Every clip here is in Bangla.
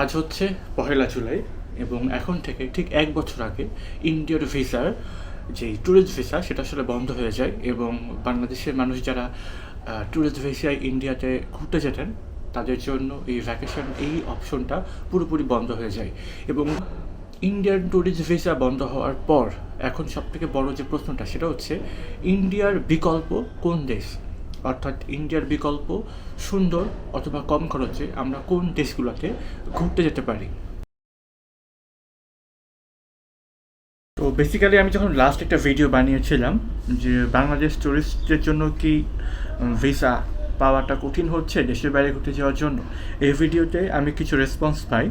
আজ হচ্ছে পহেলা জুলাই এবং এখন থেকে ঠিক এক বছর আগে ইন্ডিয়ার ভিসার যে ট্যুরিস্ট ভিসা, সেটা আসলে বন্ধ হয়ে যায় এবং বাংলাদেশের মানুষ যারা ট্যুরিস্ট ভিসায় ইন্ডিয়াতে ঘুরতে যেতেন, তাদের জন্য এই ভ্যাকেশন এই অপশনটা পুরোপুরি বন্ধ হয়ে যায় এবং ইন্ডিয়ান ট্যুরিস্ট ভিসা বন্ধ হওয়ার পর এখন সবথেকে বড় যে প্রশ্নটা, সেটা হচ্ছে ইন্ডিয়ার বিকল্প কোন দেশ? অর্থাৎ ইন্ডিয়ার বিকল্প, সুন্দর অথবা কম খরচে আমরা কোন দেশগুলোতে ঘুরতে যেতে পারি? তো বেসিক্যালি আমি যখন লাস্ট একটা ভিডিও বানিয়েছিলাম যে বাংলাদেশ টুরিস্টদের জন্য কি ভিসা পাওয়াটা কঠিন হচ্ছে দেশের বাইরে ঘুরতে যাওয়ার জন্য, এই ভিডিওতে আমি কিছু রেসপন্স পাই।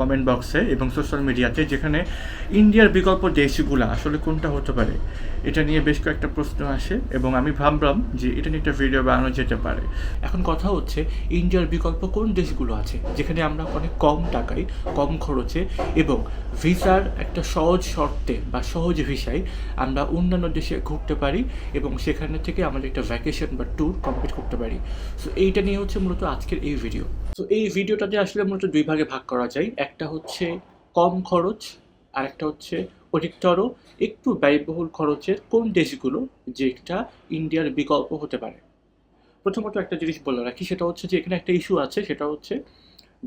কমেন্ট বক্সে এবং সোশ্যাল মিডিয়াতে যেখানে ইন্ডিয়ার বিকল্প দেশগুলো, আসলে কোনটা হতে পারে? এটা নিয়ে বেশ কয়েকটা প্রশ্ন আসে এবং আমি ভাবলাম যে এটা নিয়ে একটা ভিডিও বানানো যেতে পারে। এখন কথা হচ্ছে ইন্ডিয়ার বিকল্প কোন দেশগুলো আছে? যেখানে আমরা অনেক কম টাকায়, কম খরচে এবং ভিসার একটা সহজ শর্তে বা সহজ ভিসায় আমরা অন্যান্য দেশে ঘুরতে পারি এবং সেখানে থেকে আমাদের একটা ভ্যাকেশন বা ট্যুর কমপ্লিট করতে পারি। সো এইটা নিয়ে হচ্ছে মূলত আজকের এই ভিডিও তো এই ভিডিওটাতে আসলে মূলত দুই ভাগে ভাগ করা যায়, একটা হচ্ছে কম খরচ আর একটা হচ্ছে অধিকতর একটু ব্যয়বহুল খরচের কোন দেশগুলো যেটা ইন্ডিয়ার বিকল্প হতে পারে। প্রথমত একটা জিনিস বলে রাখি, সেটা হচ্ছে যে এখানে একটা ইস্যু আছে, সেটা হচ্ছে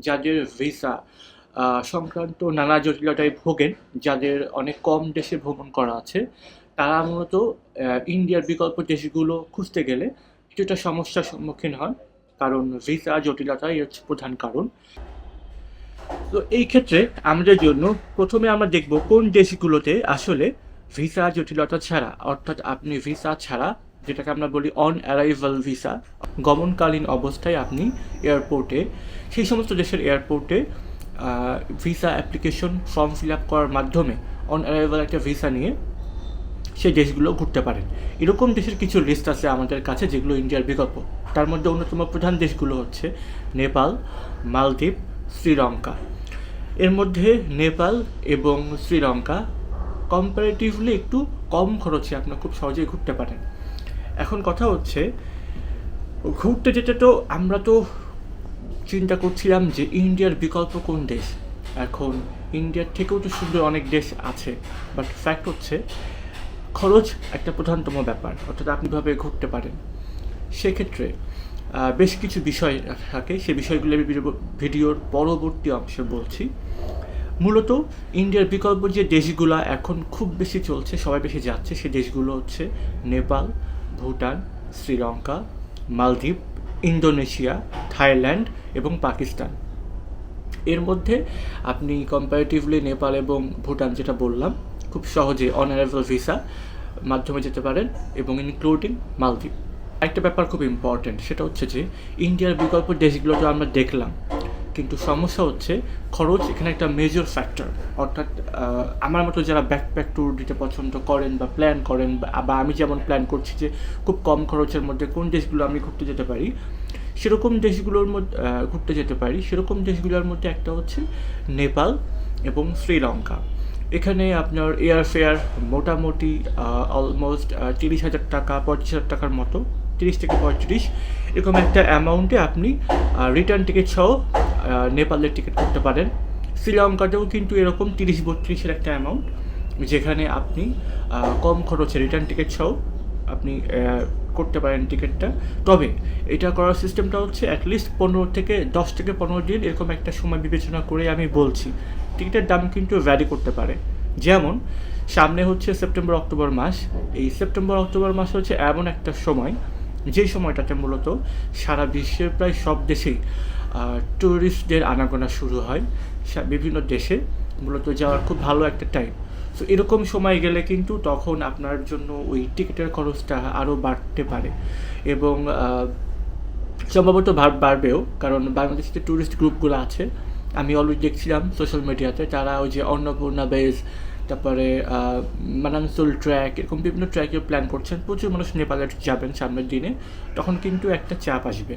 যাদের ভিসা সংক্রান্ত নানা জটিলতায় ভোগেন, যাদের অনেক কম দেশে ভ্রমণ করা আছে, তারা মূলত ইন্ডিয়ার বিকল্প দেশগুলো খুঁজতে গেলে কিছুটা সমস্যার সম্মুখীন হন। কারণ ভিসা জটিলতাই হচ্ছে প্রধান কারণ। তো এই ক্ষেত্রে আমাদের জন্য প্রথমে আমরা দেখব কোন দেশগুলোতে আসলে ভিসা জটিলতা ছাড়া, অর্থাৎ আপনি ভিসা ছাড়া, যেটাকে আমরা বলি অন অ্যারাইভাল ভিসা গমনকালীন অবস্থায় আপনি এয়ারপোর্টে, সেই সমস্ত দেশের এয়ারপোর্টে visa application form fill up করার মাধ্যমে অন অ্যারাইভাল একটা ভিসা নিয়ে সেই দেশগুলো ঘুরতে পারেন। এরকম দেশের কিছু লিস্ট আছে আমাদের কাছে যেগুলো ইন্ডিয়ার বিকল্প। তার মধ্যে অন্যতম প্রধান দেশগুলো হচ্ছে নেপাল, মালদ্বীপ, শ্রীলঙ্কা। এর মধ্যে নেপাল এবং শ্রীলঙ্কা কম্পারেটিভলি একটু কম খরচে আপনার খুব সহজেই ঘুরতে পারেন। এখন কথা হচ্ছে, ঘুরতে যেতে তো আমরা তো চিন্তা করছিলাম যে ইন্ডিয়ার বিকল্প কোন দেশ? এখন ইন্ডিয়ার থেকেও তো সুন্দর অনেক দেশ আছে। বাট ফ্যাক্ট হচ্ছে খরচ একটা প্রধানতম ব্যাপার, অর্থাৎ আপনি ভাবে ঘুরতে পারেন। সেক্ষেত্রে বেশ কিছু বিষয় থাকে, সে বিষয়গুলো আমি ভিডিওর পরবর্তী অংশে বলছি। মূলত ইন্ডিয়ার বিকল্প যে দেশগুলো এখন খুব বেশি চলছে, সবাই বেশি যাচ্ছে, সে দেশগুলো হচ্ছে নেপাল, ভুটান, শ্রীলঙ্কা, মালদ্বীপ, ইন্দোনেশিয়া, থাইল্যান্ড এবং পাকিস্তান। এর মধ্যে আপনি কম্পারেটিভলি নেপাল এবং ভুটান যেটা বললাম খুব সহজে অনারেবল ভিসা মাধ্যমে যেতে পারেন এবং ইনক্লুডিং মালদ্বীপ। একটা ব্যাপার খুব ইম্পর্ট্যান্ট সেটা হচ্ছে যে ইন্ডিয়ার বিকল্প দেশগুলো তো আমরা দেখলাম, কিন্তু সমস্যা হচ্ছে খরচ এখানে একটা মেজর ফ্যাক্টর অর্থাৎ আমার মতো যারা ব্যাকপ্যাক ট্যুর দিতে পছন্দ করেন বা প্ল্যান করেন বা আমি যেমন প্ল্যান করছি যে খুব কম খরচের মধ্যে কোন দেশগুলো আমি ঘুরতে যেতে পারি, সেরকম দেশগুলোর মধ্যে ঘুরতে যেতে পারি। সেরকম দেশগুলোর মধ্যে একটা হচ্ছে নেপাল এবং শ্রীলঙ্কা। এখানে আপনার এয়ার ফেয়ার মোটামুটি অলমোস্ট তিরিশ হাজার টাকা, পঁয়ত্রিশ হাজার টাকার মতো, তিরিশ থেকে পঁয়ত্রিশ। এরকম একটা অ্যামাউন্টে আপনি রিটার্ন টিকিট সহ নেপালের টিকিট করতে পারেন। শ্রীলঙ্কাতেও কিন্তু এরকম তিরিশ, বত্রিশের একটা অ্যামাউন্ট যেখানে আপনি কম খরচে রিটার্ন টিকিট সহ আপনি করতে পারেন টিকিটটা। তবে এটা করার সিস্টেমটা হচ্ছে অ্যাটলিস্ট পনেরো থেকে দশ থেকে পনেরো দিন এরকম একটা সময় বিবেচনা করে আমি বলছি। টিকিটের দাম কিন্তু ভ্যারি করতে পারে। যেমন, সামনে হচ্ছে সেপ্টেম্বর, অক্টোবর মাস। এই সেপ্টেম্বর, অক্টোবর মাস হচ্ছে এমন একটা সময় যেই সময়টাতে মূলত সারা বিশ্বের প্রায় সব দেশেই ট্যুরিস্টদের আনাগোনা শুরু হয়। বিভিন্ন দেশে মূলত যাওয়ার খুব ভালো একটা টাইম সো এরকম সময় গেলে কিন্তু তখন আপনার জন্য ওই টিকিটের খরচটা আরও বাড়তে পারে। এবং সম্ভবত বাড়বেও, কারণ বাংলাদেশে ট্যুরিস্ট গ্রুপগুলো আছে, আমি অলরেডি দেখছিলাম সোশ্যাল মিডিয়াতে তারা ওই যে অন্নপূর্ণা বেস তারপরে মানানসুল ট্র্যাক এরকম বিভিন্ন ট্র্যাকের প্ল্যান করছেন। প্রচুর মানুষ নেপালে যাবেন সামনের দিনে। তখন কিন্তু একটা চাপ আসবে।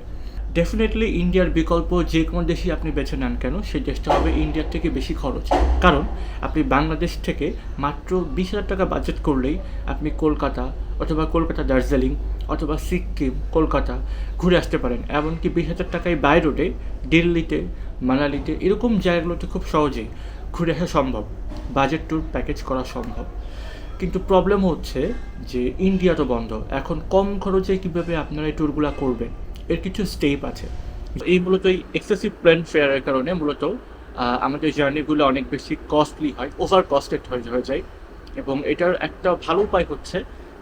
ডেফিনেটলি ইন্ডিয়ার বিকল্প যে কোনো দেশই আপনি বেছে নেন কেন, সেই দেশটা হবে ইন্ডিয়ার থেকে বেশি খরচ। কারণ আপনি বাংলাদেশ থেকে মাত্র বিশ হাজার টাকা বাজেট করলেই আপনি কলকাতা অথবা কলকাতা দার্জিলিং অথবা সিকিম, কলকাতা ঘুরে আসতে পারেন। এমনকি বিশ হাজার টাকায় বাই রোডে, দিল্লিতে, মানালিতে এরকম জায়গাগুলোতে খুব সহজেই ঘুরে আসা সম্ভব। বাজেট ট্যুর প্যাকেজ করা সম্ভব। কিন্তু প্রবলেম হচ্ছে যে ইন্ডিয়া তো বন্ধ। এখন কম খরচে কীভাবে আপনারা এই ট্যুরগুলো করবেন? এর কিছু স্টেপ আছে। এই মূলত এই এক্সেসিভ প্ল্যান ফেয়ারের কারণে মূলত আমাদের জার্নিগুলো অনেক বেশি কস্টলি হয় ওভার কস্টেড হয়ে হয়ে যায়। এবং এটার একটা ভালো উপায় হচ্ছে,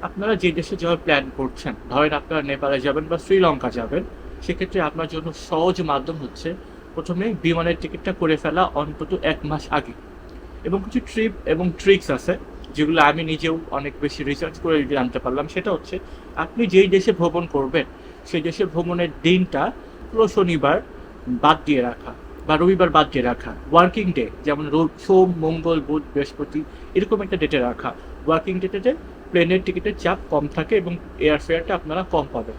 আপনারা যে দেশে যাওয়ার প্ল্যান করছেন, ধরেন আপনারা নেপালে যাবেন বা শ্রীলঙ্কা যাবেন, সেক্ষেত্রে আপনার জন্য সহজ মাধ্যম হচ্ছে প্রথমে বিমানের টিকিটটা করে ফেলা অন্তত এক মাস আগে। এবং কিছু ট্রিপ এবং ট্রিক্স আছে, যেগুলো আমি নিজেও অনেক বেশি রিসার্চ করে জানতে পারলাম। সেটা হচ্ছে, আপনি যেই দেশে ভ্রমণ করবেন সেই দেশে ভ্রমণের দিনটা পুরো শনিবার বাদ দিয়ে রাখা বা রবিবার বাদ দিয়ে রাখা। ওয়ার্কিং ডে যেমন সোম, মঙ্গল, বুধ, বৃহস্পতি, এরকম একটা ডেটে রাখা। ওয়ার্কিং ডেটে প্লেনের টিকিটের চাপ কম থাকে এবং এয়ার ফেয়ারটা আপনারা কম পাবেন।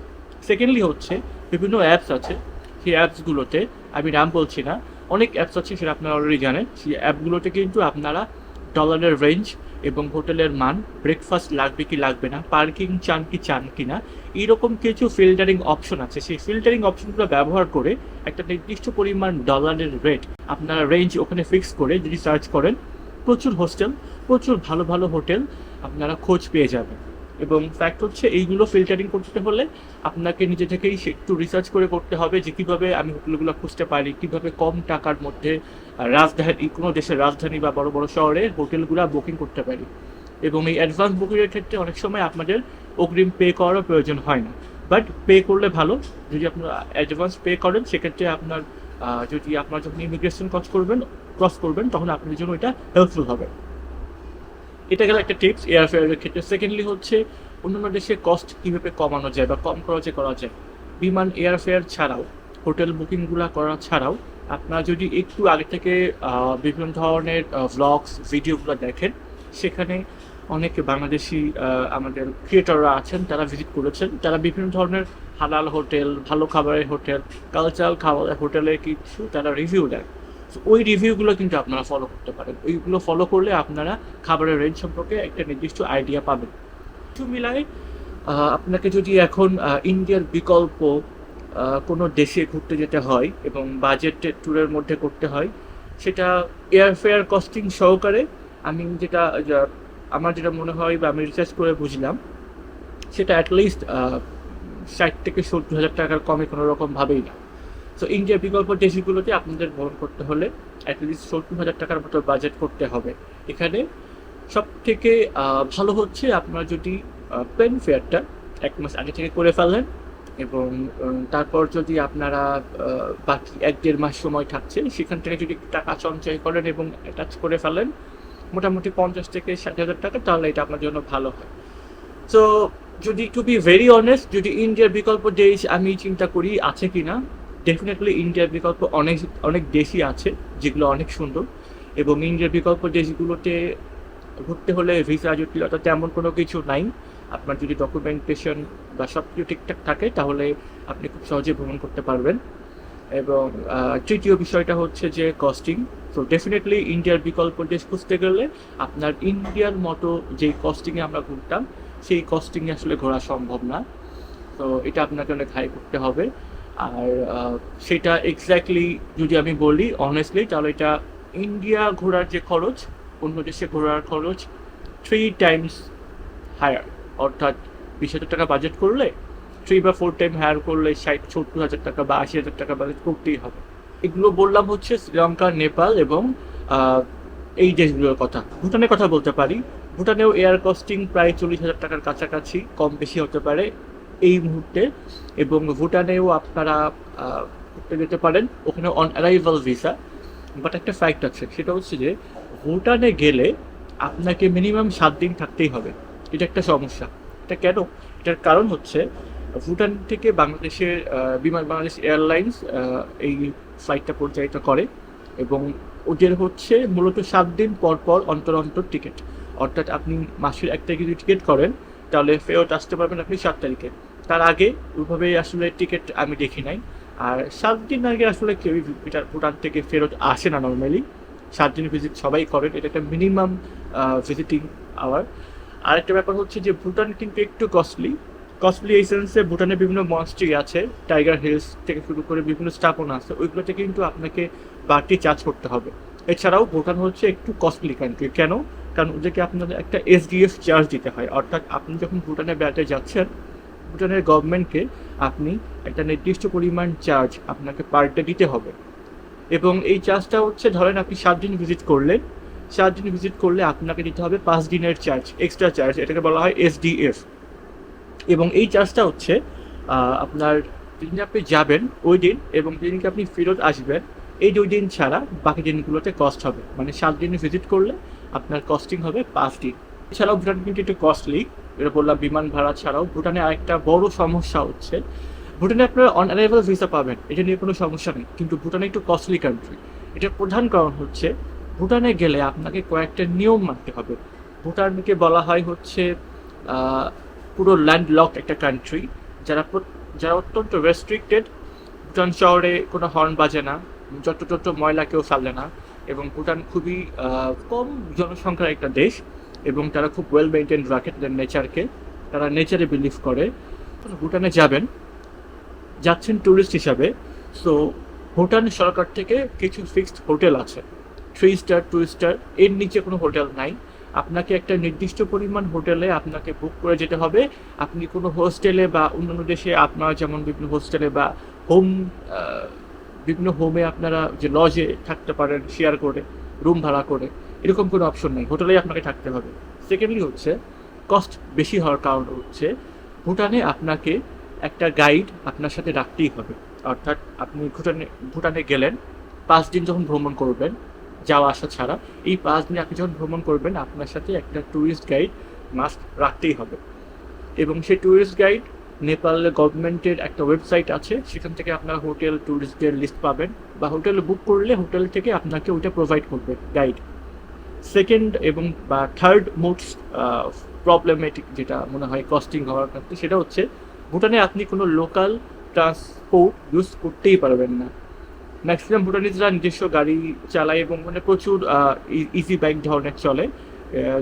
সেকেন্ডলি হচ্ছে বিভিন্ন অ্যাপস আছে। সেই অ্যাপসগুলোতে আমি নাম বলছি না, অনেক অ্যাপস আছে সেটা আপনারা অলরেডি জানেন। সেই অ্যাপগুলোতে কিন্তু আপনারা ডলারের রেঞ্জ এবং হোটেলের মান ব্রেকফাস্ট লাগবে কি লাগবে না পার্কিং চান কি চান কি না, এইরকম কিছু ফিল্টারিং অপশন আছে। সেই ফিল্টারিং অপশনগুলো ব্যবহার করে একটা নির্দিষ্ট পরিমাণ ডলারের রেট আপনারা রেঞ্জ ওখানে ফিক্স করে যদি সার্চ করেন, প্রচুর হোস্টেল প্রচুর ভালো ভালো হোটেল আপনারা খোঁজ পেয়ে যাবেন। এবং ফ্যাক্ট হচ্ছে এইগুলো ফিল্টারিং করতে হলে আপনাকে নিজে থেকেই একটু রিসার্চ করে করতে হবে যে কীভাবে আমি হোটেলগুলো খুঁজতে পারি, কীভাবে কম টাকার মধ্যে রাজধানী, কোনো দেশের রাজধানী বা বড় বড় শহরে হোটেলগুলো বুকিং করতে পারি। এবং এই অ্যাডভান্স বুকিংয়ের ক্ষেত্রে অনেক সময় আপনাদের অগ্রিম পে করারও প্রয়োজন হয় না। বাট পে করলে ভালো। যদি আপনারা অ্যাডভান্স পে করেন, সেক্ষেত্রে আপনার যদি আপনার যখন ইমিগ্রেশন ক্রস করবেন ক্রস করবেন, তখন আপনাদের জন্য এটা হেল্পফুল হবে। এটা গেল একটা টিপস এয়ারফেয়ারের ক্ষেত্রে। সেকেন্ডলি হচ্ছে, অন্যান্য দেশে কস্ট কীভাবে কমানো যায় বা কম খরচে করা যায়? বিমান এয়ারফেয়ার ছাড়াও হোটেল বুকিংগুলো করা ছাড়াও আপনারা যদি একটু আগে থেকে বিভিন্ন ধরনের ভ্লগস ভিডিওগুলো দেখেন সেখানে অনেক বাংলাদেশি আমাদের ক্রিয়েটররা আছেন তারা ভিজিট করেছেন। তারা বিভিন্ন ধরনের হালাল হোটেল ভালো খাবারের হোটেল কালচারাল খাবারের হোটেলের কিছু তারা রিভিউ দেন। ওই রিভিউগুলো কিন্তু আপনারা ফলো করতে পারেন। ওইগুলো ফলো করলে আপনারা খাবারের রেঞ্জ সম্পর্কে একটা নির্দিষ্ট আইডিয়া পাবেন। কিছু আহ, আপনাকে যদি এখন ইন্ডিয়ার বিকল্প কোনো দেশে ঘুরতে যেতে হয় এবং বাজেট ট্যুরের মধ্যে করতে হয়, সেটা এয়ারফেয়ার কস্টিং সহকারে আমি যেটা আমার যেটা মনে হয় বা আমি রিসার্চ করে বুঝলাম, সেটা অ্যাটলিস্ট ষাট থেকে সত্তর হাজার টাকার কমে কোনো রকম ভাবেই না। সো ইন্ডিয়ার বিকল্প দেশগুলোতে আপনাদের ভ্রমণ করতে হলে অ্যাটলিস্ট সত্তর হাজার টাকার মতো বাজেট করতে হবে। এখানে সব থেকে ভালো হচ্ছে আপনারা যদি প্লেন ফেয়ারটা এক মাস আগে থেকে করে ফেলেন এবং তারপর যদি আপনারা বাকি এক দেড় মাস সময় থাকছে, সেখান থেকে যদি টাকা সঞ্চয় করেন এবং অ্যাটাচ করে ফেলেন, মোটামুটি পঞ্চাশ থেকে ষাট হাজার টাকা, তাহলে এটা আপনার জন্য ভালো হয়। সো যদি টু বি ভেরি অনেস্ট যদি ইন্ডিয়ার বিকল্প দেশ আমি চিন্তা করি আছে কি না ডেফিনেটলি ইন্ডিয়ার বিকল্প অনেক অনেক দেশই আছে, যেগুলো অনেক সুন্দর। এবং ইন্ডিয়ার বিকল্প দেশগুলোতে ঘুরতে হলে ভিসা জটিলতা তেমন কোনো কিছু নাই। আপনার যদি ডকুমেন্টেশন বা সব কিছু ঠিকঠাক থাকে, তাহলে আপনি খুব সহজে ভ্রমণ করতে পারবেন। এবং তৃতীয় বিষয়টা হচ্ছে যে কস্টিং তো ডেফিনেটলি ইন্ডিয়ার বিকল্প দেশ খুঁজতে গেলে আপনার ইন্ডিয়ার মতো যেই কস্টিংয়ে আমরা ঘুরতাম, সেই কস্টিংয়ে আসলে ঘোরা সম্ভব না। তো এটা আপনাকে অনেক হাই করতে হবে। আর সেটা এক্স্যাক্টলি যদি আমি বলি অনেস্টলি তাহলে এটা ইন্ডিয়া ঘোরার যে খরচ, অন্য দেশে ঘোরার খরচ থ্রি টাইমস হায়ার অর্থাৎ বিশ হাজার টাকা বাজেট করলে থ্রি বা ফোর টাইম হায়ার করলে ষাট, সত্তর হাজার টাকা বা আশি হাজার টাকা বাজেট করতেই হবে। এগুলো বললাম হচ্ছে শ্রীলঙ্কা, নেপাল এবং এই দেশগুলোর কথা। ভুটানের কথা বলতে পারি। ভুটানেও এয়ার কস্টিং প্রায় চল্লিশ হাজার টাকার কাছাকাছি, কম বেশি হতে পারে এই মুহূর্তে এবং ভুটানেও আপনারা ঘুরতে যেতে পারেন ওখানে অন অ্যারাইভাল ভিসা বাট একটা ফ্যাক্ট আছে, সেটা হচ্ছে যে ভুটানে গেলে আপনাকে মিনিমাম সাত দিন থাকতেই হবে। এটা একটা সমস্যা। এটা কেন? এটার কারণ হচ্ছে, ভুটান থেকে বাংলাদেশের বিমান বাংলাদেশ এয়ারলাইন্স এই ফ্লাইটটা পরিচালিত করে এবং ওদের হচ্ছে মূলত সাত দিন পর পর অন্তর অন্তর টিকিট। অর্থাৎ আপনি মাসের এক তারিখে যদি টিকিট করেন, তাহলে ফেরত আসতে পারবেন আপনি সাত তারিখে। তার আগে ওইভাবে আসলে টিকিট আমি দেখি নাই। আর সাত দিন আগে আসলে কেউই ভুটান থেকে ফেরত আসে না নর্মালি সাত দিন ভিজিট সবাই করেন। এটা একটা মিনিমাম ভিজিটিং আওয়ার আরেকটা ব্যাপার হচ্ছে যে ভুটান কিন্তু একটু কস্টলি কস্টলি এই সেন্সে ভুটানের বিভিন্ন মনস্ট্রি আছে টাইগার হিলস থেকে শুরু করে বিভিন্ন স্থাপনা আছে, ওইগুলোতে কিন্তু আপনাকে বাড়তি চার্জ করতে হবে। এছাড়াও ভুটান হচ্ছে একটু কস্টলি কান্ট্রি কেন? কারণ ওদেরকে আপনাদের একটা এসডিএফ চার্জ দিতে হয়। অর্থাৎ আপনি যখন ভুটানে বেড়াতে যাচ্ছেন, ভুটানের গভর্নমেন্টকে আপনি একটা নির্দিষ্ট পরিমাণ চার্জ আপনাকে পার ডে দিতে হবে। এবং এই চার্জটা হচ্ছে ধরেন আপনি সাত দিন ভিজিট করলেন সাত দিন ভিজিট করলে আপনাকে দিতে হবে পাঁচ দিনের চার্জ এক্সট্রা চার্জ এটাকে বলা হয় এসডিএফ এবং এই চার্জটা হচ্ছে আপনার যেদিন আপনি যাবেন ওই দিন এবং যেদিনকে আপনি ফেরত আসবেন, এই দুই দিন ছাড়া বাকি দিনগুলোতে কস্ট হবে। মানে সাত দিন ভিজিট করলে আপনার কস্টিং হবে পাঁচ দিন। এছাড়াও ভুটান কিন্তু একটু কস্টলি এটা বললাম, বিমান ভাড়া ছাড়াও। ভুটানে আরেকটা বড় সমস্যা হচ্ছে, ভুটানে আপনারা অন অ্যারাইভাল ভিসা পাবেন, এটা নিয়ে কোনো সমস্যা নেই। কিন্তু ভুটানে একটু কস্টলি কান্ট্রি এটার প্রধান কারণ হচ্ছে ভুটানে গেলে আপনাকে কয়েকটা নিয়ম মানতে হবে। ভুটানকে বলা হয় হচ্ছে পুরো ল্যান্ড লক একটা কান্ট্রি যারা যারা অত্যন্ত রেস্ট্রিক্টেড ভুটান শহরে কোনো হর্ন বাজে না, যত ময়লা কেউ ফেলে না, এবং ভুটান খুবই কম জনসংখ্যার একটা দেশ, এবং তারা খুব ওয়েল মেনটেন রাখে তাদের নেচারকে তারা নেচারে বিলিভ করে। ভুটানে যাবেন, যাচ্ছেন ট্যুরিস্ট হিসাবে সো ভুটান সরকার থেকে কিছু ফিক্সড হোটেল আছে। থ্রি স্টার টু স্টার এর নিচে কোনো হোটেল নাই। আপনাকে একটা নির্দিষ্ট পরিমাণ হোটেলে আপনাকে বুক করে যেতে হবে। আপনি কোনো হোস্টেলে বা অন্যান্য দেশে আপনারা যেমন বিভিন্ন হোস্টেলে বা হোম বিভিন্ন হোমে আপনারা যে লজে থাকতে পারেন শেয়ার করে রুম ভাড়া করে, এরকম কোনো অপশন নেই। হোটেলেই আপনাকে থাকতে হবে। সেকেন্ডলি হচ্ছে কস্ট বেশি হওয়ার কারণ হচ্ছে, ভুটানে আপনাকে একটা গাইড আপনার সাথে রাখতেই হবে। অর্থাৎ আপনি ভুটানে ভুটানে গেলেন, পাঁচ দিন যখন ভ্রমণ করবেন যাওয়া আসা ছাড়া। এই পাঁচ দিন আপনি যখন ভ্রমণ করবেন, আপনার সাথে একটা ট্যুরিস্ট গাইড মাস্ট রাখতেই হবে। এবং সেই ট্যুরিস্ট গাইড নেপালের গভর্নমেন্টের একটা ওয়েবসাইট আছে, সেখান থেকে আপনার হোটেল ট্যুরিস্টদের লিস্ট পাবেন বা হোটেল বুক করলে হোটেল থেকে আপনাকে ওইটা প্রোভাইড করবে গাইড সেকেন্ড এবং বা থার্ড মোস্ট প্রবলেমেটিক যেটা মনে হয় কস্টিং হওয়ার ক্ষেত্রে, সেটা হচ্ছে ভুটানে আপনি কোনো লোকাল ট্রান্সপোর্ট ইউজ করতেই পারবেন না। ম্যাক্সিমাম ভুটানিজরা নিজস্ব গাড়ি চালায় এবং মানে প্রচুর ইজি বাইক ধরনের চলে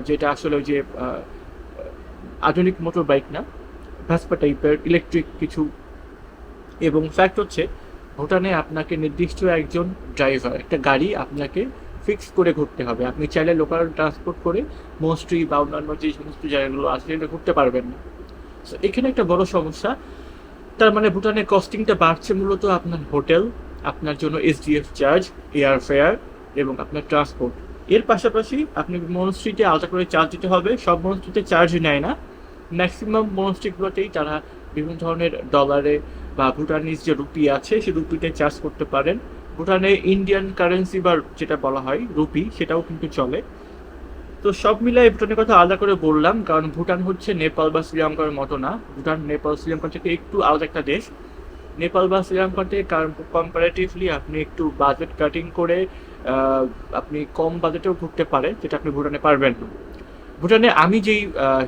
যেটা আসলে ওই যে আধুনিক মোটর বাইক না ভ্যাসপা টাইপের ইলেকট্রিক কিছু। এবং ফ্যাক্ট হচ্ছে, ভুটানে আপনাকে নির্দিষ্ট একজন ড্রাইভার একটা গাড়ি আপনাকে ফিক্স করে ঘুরতে হবে। আপনি চাইলে লোকাল ট্রান্সপোর্ট করে মোস্ট্রি বা অন্যান্য যে সমস্ত জায়গাগুলো আছে, সেটা ঘুরতে পারবেন না। সো এখানে একটা বড় সমস্যা, তার মানে ভুটানের কস্টিংটা বাড়ছে মূলত আপনার হোটেল আপনার জন্য এসডিএফ চার্জ এয়ার ফেয়ার এবং আপনার ট্রান্সপোর্ট এর পাশাপাশি আপনি মনস্ট্রিতে আলাদা করে চার্জ দিতে হবে। সব মনস্ট্রিতে চার্জ নেয় না। ম্যাক্সিমাম মনস্ট্রিগুলোতেই তারা বিভিন্ন ধরনের ডলারে বা ভুটানিজ যে রুপি আছে সেই রুপিতে চার্জ করতে পারেন। ভুটানে ইন্ডিয়ান কারেন্সি বা যেটা বলা হয় রুপি সেটাও কিন্তু চলে। তো সব মিলাই ভুটানের কথা আলাদা করে বললাম, কারণ ভুটান হচ্ছে নেপাল বা শ্রীলঙ্কার মতো না। ভুটান, নেপাল, শ্রীলঙ্কা থেকে একটু আলাদা একটা দেশ। নেপাল বা শ্রীলঙ্কাতে কম্পারেটিভলি আপনি একটু বাজেট কাটিং করে আপনি কম বাজেটেও ঘুরতে পারে, যেটা আপনি ভুটানে পারবেন না। ভুটানে আমি যেই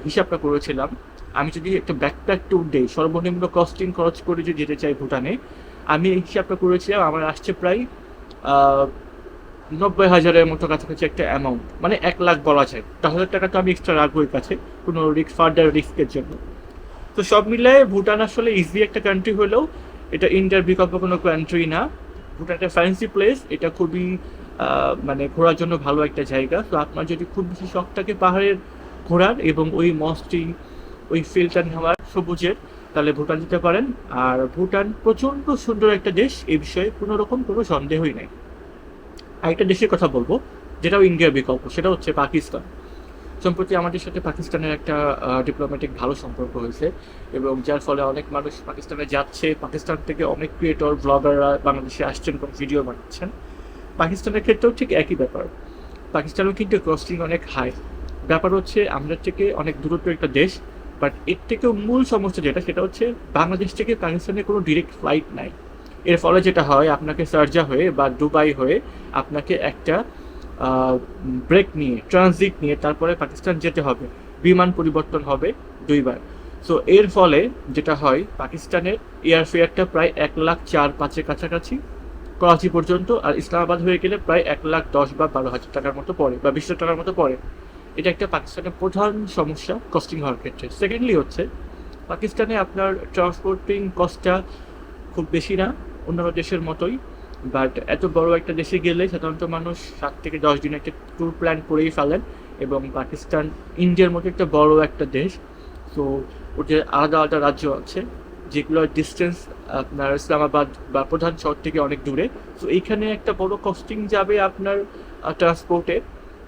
হিসাবটা করেছিলাম, আমি যদি একটা ব্যাকপ্যাক ট্যুর দিই, সর্বনিম্ন কস্টিং খরচ করে যদি যেতে চাই ভুটানে, আমি এই হিসাবটা করেছিলাম, আমার আসছে প্রায় নব্বই হাজারের মতো কাছাকাছি একটা অ্যামাউন্ট মানে এক লাখ বলা যায়। দশ হাজার টাকা তো আমি এক্সট্রা রাখব এর কাছে, কোনো রিস্ক ফার্দার রিস্কের জন্য। তো সব মিলিয়ে ভুটান আসলে ইজি একটা কান্ট্রি হলেও এটা ইন্ডিয়ার বিকল্প কোনো কান্ট্রি না। ভুটান একটা ফ্যান্সি প্লেস এটা খুবই মানে ঘোরার জন্য ভালো একটা জায়গা। তো আপনার যদি খুব বেশি শখ থাকে পাহাড়ের ঘোরার এবং ওই মস্তি, ওই ফিলটা নেওয়ার সবুজের, তাহলে ভুটান যেতে পারেন। আর ভুটান প্রচণ্ড সুন্দর একটা দেশ এই বিষয়ে কোনো রকম কোনো সন্দেহই নাই। আরেকটা দেশের কথা বলব, যেটাও ইন্ডিয়ার বিকল্প, সেটা হচ্ছে পাকিস্তান। সম্প্রতি আমাদের সাথে পাকিস্তানের একটা ডিপ্লোম্যাটিক ভালো সম্পর্ক হয়েছে এবং যার ফলে অনেক মানুষ পাকিস্তানে যাচ্ছে। পাকিস্তান থেকে অনেক ক্রিয়েটর ব্লগাররা বাংলাদেশে আসছেন কোনো ভিডিও বানাচ্ছেন। পাকিস্তানের ক্ষেত্রেও ঠিক একই ব্যাপার। পাকিস্তানেও কিন্তু কস্টিং অনেক হাই ব্যাপার হচ্ছে, আমাদের থেকে অনেক দূরত্ব একটা দেশ বাট এর থেকেও মূল সমস্যা যেটা, সেটা হচ্ছে বাংলাদেশ থেকে পাকিস্তানে কোনো ডিরেক্ট ফ্লাইট নাই। এর ফলে যেটা হয়, আপনাকে সার্জা হয়ে বা দুবাই হয়ে আপনাকে একটা ব্রেক নিয়ে ট্রানজিট নিয়ে তারপরে পাকিস্তান যেতে হবে। বিমান পরিবর্তন হবে দুইবার। সো এর ফলে যেটা হয়, পাকিস্তানের এয়ারফেয়ারটা প্রায় এক লাখ চার পাঁচের কাছাকাছি করাচি পর্যন্ত আর ইসলামাবাদ হয়ে গেলে প্রায় এক লাখ দশ বা বারো হাজার টাকার মতো পড়ে বা বিশ টাকার মতো পড়ে। এটা একটা পাকিস্তানের প্রধান সমস্যা কস্টিং হওয়ার ক্ষেত্রে। সেকেন্ডলি হচ্ছে, পাকিস্তানে আপনার ট্রান্সপোর্টিং কস্টটা খুব বেশি না, অন্যান্য দেশের মতোই। বাট এত বড় একটা দেশে গেলে সাধারণত মানুষ সাত থেকে দশ দিন একটা ট্যুর প্ল্যান করেই ফেলেন এবং পাকিস্তান, ইন্ডিয়ার মতো একটা বড় একটা দেশ। তো ওদের আলাদা আলাদা রাজ্য আছে, যেগুলোর ডিস্টেন্স আপনার ইসলামাবাদ বা প্রধান শহর থেকে অনেক দূরে। তো এইখানে একটা বড় কস্টিং যাবে আপনার ট্রান্সপোর্টে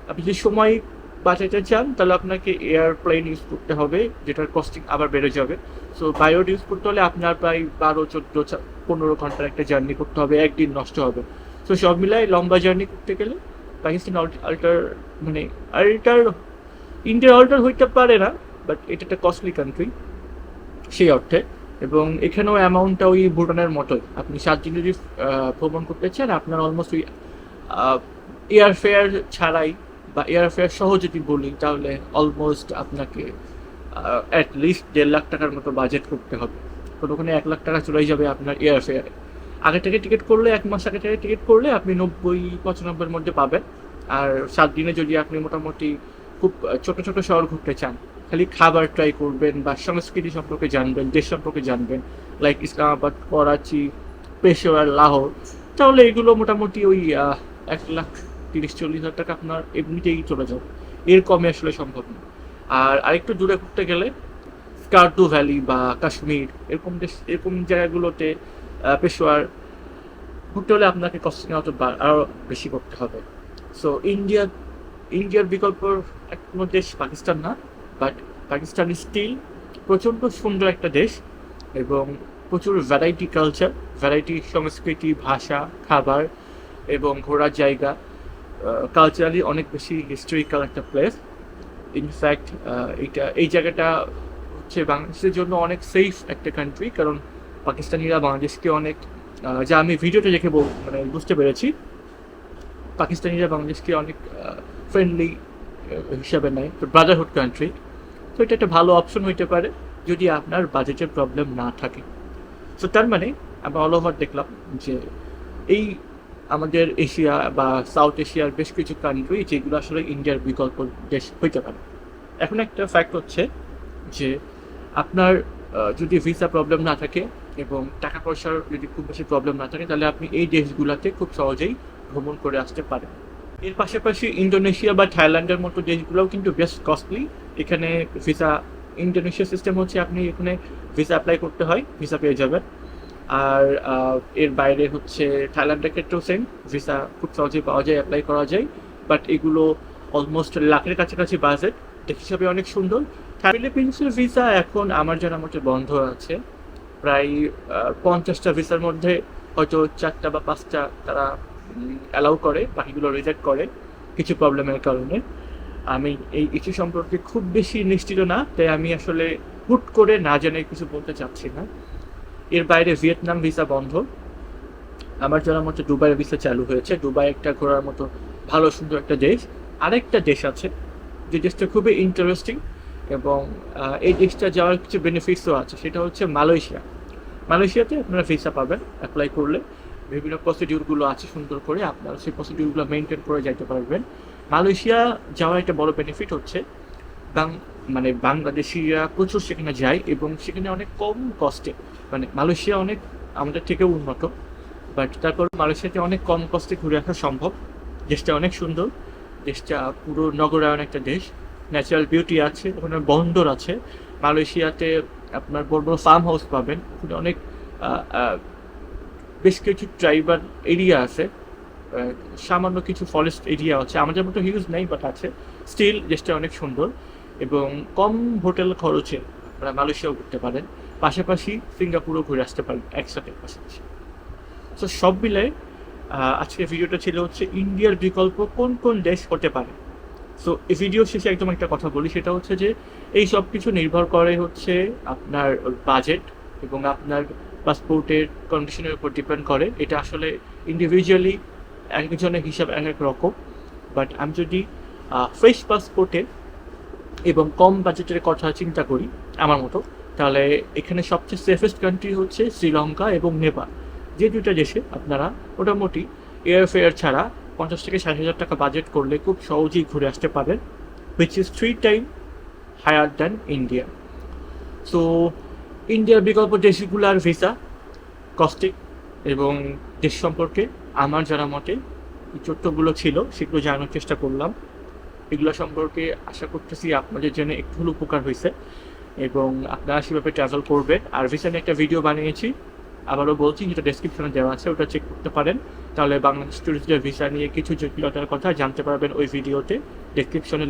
আপনি যদি সময় বাঁচাতে চান, তাহলে আপনাকে এয়ারপ্লেন ইউজ করতে হবে, যেটার কস্টিং আবার বেড়ে যাবে। সো বাই রোড ইউজ করতে হলে আপনার প্রায় বারো, চোদ্দ পনেরো ঘণ্টার একটা জার্নি করতে হবে, একদিন নষ্ট হবে। সো সব মিলাই লম্বা জার্নি করতে গেলে পাকিস্তান আল্টার মানে আল্টার ইন্ডিয়ার অল্টার হইতে পারে না বাট এটা একটা কস্টলি কান্ট্রি সেই অর্থে। এবং এখানেও অ্যামাউন্টটা ওই ভুটানের মতোই। আপনি সাত দিন যদি ভ্রমণ করতে চান, আপনার অলমোস্ট ওই এয়ার ফেয়ার ছাড়াই বা এয়ার ফেয়ার সহ যদি বলি, তাহলে অলমোস্ট আপনাকে অ্যাট লিস্ট দেড় লাখ টাকার মতো বাজেট করতে হবে। কোনো ওখানে এক লাখ টাকা চলেই যাবে আপনার এয়ার ফেয়ারে আগে থেকে টিকিট করলে, এক মাস আগে থেকে টিকিট করলে আপনি নব্বই, পঁচানব্বইয়ের মধ্যে পাবেন। আর সাত দিনে যদি আপনি মোটামুটি খুব ছোট ছোট শহর ঘুরতে চান, খালি খাবার ট্রাই করবেন বা সংস্কৃতি সম্পর্কে জানবেন, দেশ সম্পর্কে জানবেন লাইক ইসলামাবাদ, করাচি পেশোয়ার লাহোর, তাহলে এগুলো মোটামুটি ওই এক লাখ তিরিশ, চল্লিশ হাজার টাকা আপনার এমনিতেই চলে যাবে। এর কমে আসলে সম্ভব না। আর আরেকটু দূরে ঘুরতে গেলে স্কার্দু ভ্যালি বা কাশ্মীর, এরকম দেশ, এরকম জায়গাগুলোতে পেশোয়ার ঘুরতে হলে আপনাকে কস্টিং আউট আরও বেশি করতে হবে। সো ইন্ডিয়া ইন্ডিয়ার বিকল্প এক কোনো দেশ পাকিস্তান না বাট পাকিস্তান স্টিল প্রচণ্ড সুন্দর একটা দেশ এবং প্রচুর ভ্যারাইটি কালচার ভ্যারাইটি সংস্কৃতি, ভাষা, খাবার এবং ঘোরার জায়গা কালচারালি অনেক বেশি হিস্টোরিক্যাল একটা প্লেস ইনফ্যাক্ট এইটা, এই জায়গাটা হচ্ছে বাংলাদেশের জন্য অনেক সেফ একটা কান্ট্রি কারণ পাকিস্তানিরা বাংলাদেশকে অনেক যা আমি ভিডিওটা দেখে মানে বুঝতে পেরেছি, পাকিস্তানিরা বাংলাদেশকে অনেক ফ্রেন্ডলি হিসাবে নেয়, তো ব্রাদারহুড কান্ট্রি তো এটা একটা ভালো অপশন হইতে পারে, যদি আপনার বাজেটের প্রবলেম না থাকে। সো তার মানে আমরা অল ওভার দেখলাম যে এই আমাদের এশিয়া বা সাউথ এশিয়ার বেশ কিছু কান্ট্রি যেগুলো আসলে ইন্ডিয়ার বিকল্প দেশ হইতে পারে। এখন একটা ফ্যাক্ট হচ্ছে যে আপনার যদি ভিসা প্রবলেম না থাকে এবং টাকা পয়সার যদি খুব বেশি প্রবলেম না থাকে, তাহলে আপনি এই দেশগুলোতে খুব সহজেই ভ্রমণ করে আসতে পারেন। এর পাশাপাশি ইন্দোনেশিয়া বা থাইল্যান্ডের মতো দেশগুলোও কিন্তু বেশ কস্টলি এখানে ভিসা ইন্দোনেশিয়া সিস্টেম হচ্ছে আপনি এখানে ভিসা অ্যাপ্লাই করতে হয় ভিসা পেয়ে যাবেন। আর এর বাইরে হচ্ছে থাইল্যান্ডের ক্ষেত্রেও সেম ভিসা খুব সহজেই পাওয়া যায় অ্যাপ্লাই করা যায় বাট এগুলো অলমোস্ট লাখের কাছাকাছি বাজেট হিসাবে অনেক সুন্দর। ফিলিপিন্সের ভিসা এখন আমার জানা মতে বন্ধ আছে। প্রায় পঞ্চাশটা ভিসার মধ্যে হয়তো চারটা বা পাঁচটা তারা অ্যালাউ করে, বাকিগুলো রিজেক্ট করে, কিছু প্রবলেমের কারণে। আমি এই ইস্যু সম্পর্কে খুব বেশি নিশ্চিত না, তাই আমি আসলে হুট করে না জেনে কিছু বলতে চাচ্ছি না। এর বাইরে ভিয়েতনাম ভিসা বন্ধ। আমার জানার মতো দুবাইয়ের ভিসা চালু হয়েছে। দুবাই একটা ঘোরার মতো ভালো, সুন্দর একটা দেশ। আরেকটা দেশ আছে যে দেশটা খুবই ইন্টারেস্টিং এবং এই দেশটা যাওয়ার কিছু বেনিফিটসও আছে। সেটা হচ্ছে মালয়েশিয়া। মালয়েশিয়াতে আপনারা ভিসা পাবেন অ্যাপ্লাই করলে। বিভিন্ন প্রসিডিউরগুলো আছে সুন্দর করে। আপনারা সেই প্রসিডিউরগুলো মেনটেন করে যাইতে পারবেন। মালয়েশিয়া যাওয়ার একটা বড় বেনিফিট হচ্ছে মানে বাংলাদেশিরা প্রচুর সেখানে যায় এবং সেখানে অনেক কম কস্টে মানে মালয়েশিয়া অনেক আমাদের থেকেও উন্নত বাট তারপর মালয়েশিয়াতে অনেক কম কস্টে ঘুরে আসা সম্ভব। দেশটা অনেক সুন্দর, দেশটা পুরো নগরায়ন একটা দেশ। ন্যাচারাল বিউটি আছে, ওখানে বন্দর আছে। মালয়েশিয়াতে আপনার বড় বড় ফার্ম হাউস পাবেন, ওখানে অনেক বেশ কিছু ট্রাইবাল এরিয়া আছে। সামান্য কিছু ফরেস্ট এরিয়া আছে। আমাদের মতো হিউজ নেই বাট আছে। স্টিল দেশটা অনেক সুন্দর। এবং কম হোটেল খরচে আপনারা মালয়েশিয়াও ঘুরতে পারেন। পাশাপাশি সিঙ্গাপুরও ঘুরে আসতে পারেন একসাথে পাশাপাশি। তো সব মিলে আহ, আজকের ভিডিওটা ছিল হচ্ছে ইন্ডিয়ার বিকল্প কোন কোন দেশ হতে পারে। সো এই ভিডিও শেষে একদম একটা কথা বলি সেটা হচ্ছে যে এই সব কিছু নির্ভর করে হচ্ছে আপনার বাজেট এবং আপনার পাসপোর্টের কন্ডিশনের উপর ডিপেন্ড করে। এটা আসলে ইন্ডিভিজুয়ালি এক একজনের হিসাব এক এক রকম। বাট আমি যদি ফ্রেশ পাসপোর্টের এবং কম বাজেটের কথা চিন্তা করি, আমার মতো। তাহলে এখানে সবচেয়ে সেফেস্ট কান্ট্রি হচ্ছে শ্রীলঙ্কা এবং নেপাল। যে দুইটা দেশে আপনারা মোটামুটি এয়ারফেয়ার ছাড়া পঞ্চাশ থেকে ষাট হাজার টাকা বাজেট করলে খুব সহজেই ঘুরে আসতে পারেন which is three time higher than India so ইন্ডিয়ার বিকল্প দেশগুলোর ভিসা কস্টিক এবং দেশ সম্পর্কে আমার জানা মতে তথ্যগুলো ছিল, সেগুলো জানানোর চেষ্টা করলাম। এগুলো সম্পর্কে আশা করতেছি আপনাদের জন্য একটু হলেও উপকার হয়েছে এবং আপনারা সেভাবে ট্রাভেল করবে। আর ভিসা নিয়ে একটা ভিডিও বানিয়েছি, আবারও বলছি, যেটা ডেসক্রিপশনে দেওয়া আছে, ওটা চেক করতে পারেন। তাহলে বাংলাদেশ টুরিস্টদের ভিসা নিয়ে কিছু জটিলতার কথা জানতে পারবেন ওই ভিডিওতে ডেসক্রিপশনে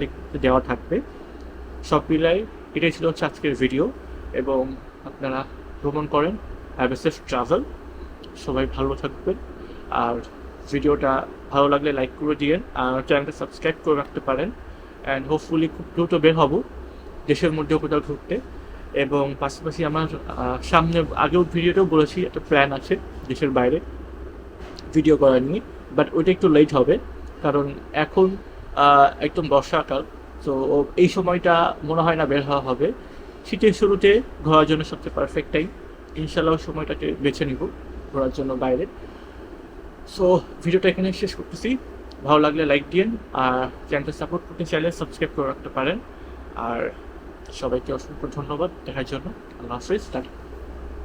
দেওয়া থাকবে। সব মিলাই এটাই ছিল হচ্ছে আজকের ভিডিও এবং আপনারা ভ্রমণ করেন হ্যাভ এ সেফ ট্রাভেল সবাই ভালো থাকবেন। আর ভিডিওটা ভালো লাগলে লাইক করে দিয়েন আর চ্যানেলটা সাবস্ক্রাইব করে রাখতে পারেন অ্যান্ড হোপফুলি খুব দ্রুত বের হব দেশের মধ্যে কোথাও ঘুরতে এবং পাশাপাশি আমার সামনে আগেও ভিডিওতেও বলেছি একটা প্ল্যান আছে দেশের বাইরে ভিডিও করা নিয়ে বাট ওইটা একটু লেট হবে কারণ এখন একদম বর্ষাকাল তো এই সময়টা মনে হয় না বের হওয়া হবে। শীতের শুরুতে ঘোরার জন্য সবচেয়ে পারফেক্ট টাইম ইনশাল্লাহ সময়টাকে বেছে নিব ঘোরার জন্য বাইরে। সো ভিডিওটা এখানে শেষ করতেছি। ভালো লাগলে লাইক দিন আর চ্যানেলটা সাপোর্ট করতে চাইলে সাবস্ক্রাইব করে রাখতে পারেন। আর সবাইকে অসংখ্য ধন্যবাদ, দেখার জন্য। আল্লাহ হাফিজ